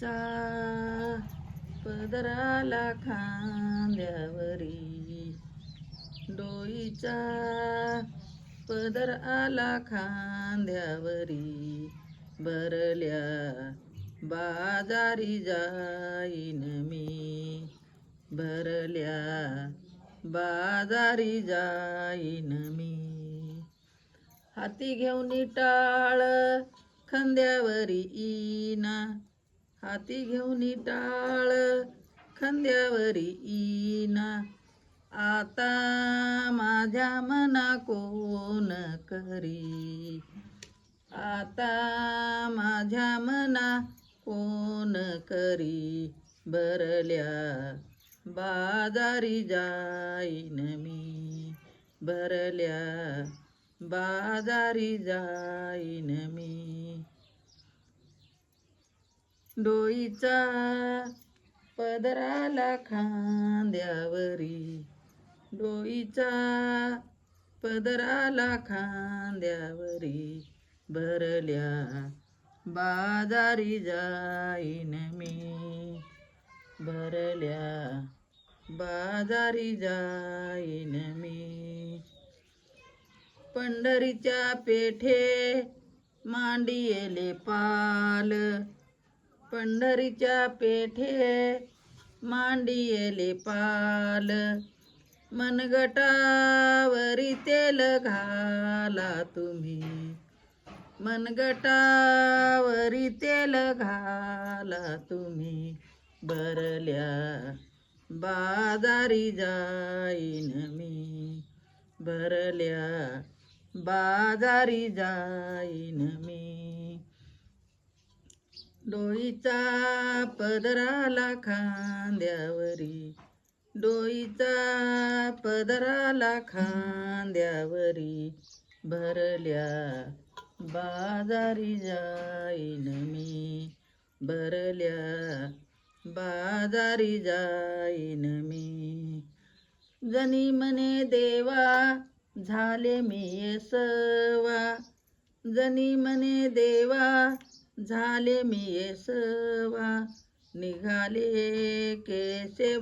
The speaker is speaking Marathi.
चा पदराला खांद्यावरी. डोईचा पदर आला खांद्यावरी. भरल्या बाजारी जाईन मी. भरल्या बाजारी जाईन मी. हाती घेऊन टाळ खांद्यावरी इना हाती घेऊन टाळ खांद्यावरी ईना. आता माझ्या मना कोण करी? आता माझ्या मना कोण करी? भरल्या बाजारी जाईन मी. भरल्या बाजारी जाईन मी. डोईचा पदराला खांद्यावरी. डोईचा पदराला खांद्यावरी. भरल्या बाजारी जाईन मी. भरल्या बाजारी जाईन मी. पंढरीच्या पेठे मांडियेले पाल. पंढरीच्या पेठे मांडियेले पाल. मनगटावरी तेल घाला तुम्ही. मनगटावरी तेल घाला तुम्ही. भरल्या बाजारी जाईन मी. भरल्या बाजारी जाईन मी. डोईचा पदराला खांद्यावरी. डोईचा पदराला खांद्यावरी. भरल्या बाजारी जाईन मी. भरल्या बाजारी जाईन मी. जनी म्हणे देवा झाले मी येसवा. जनी म्हणे देवा झाले मी येसवा निघाले केसेवा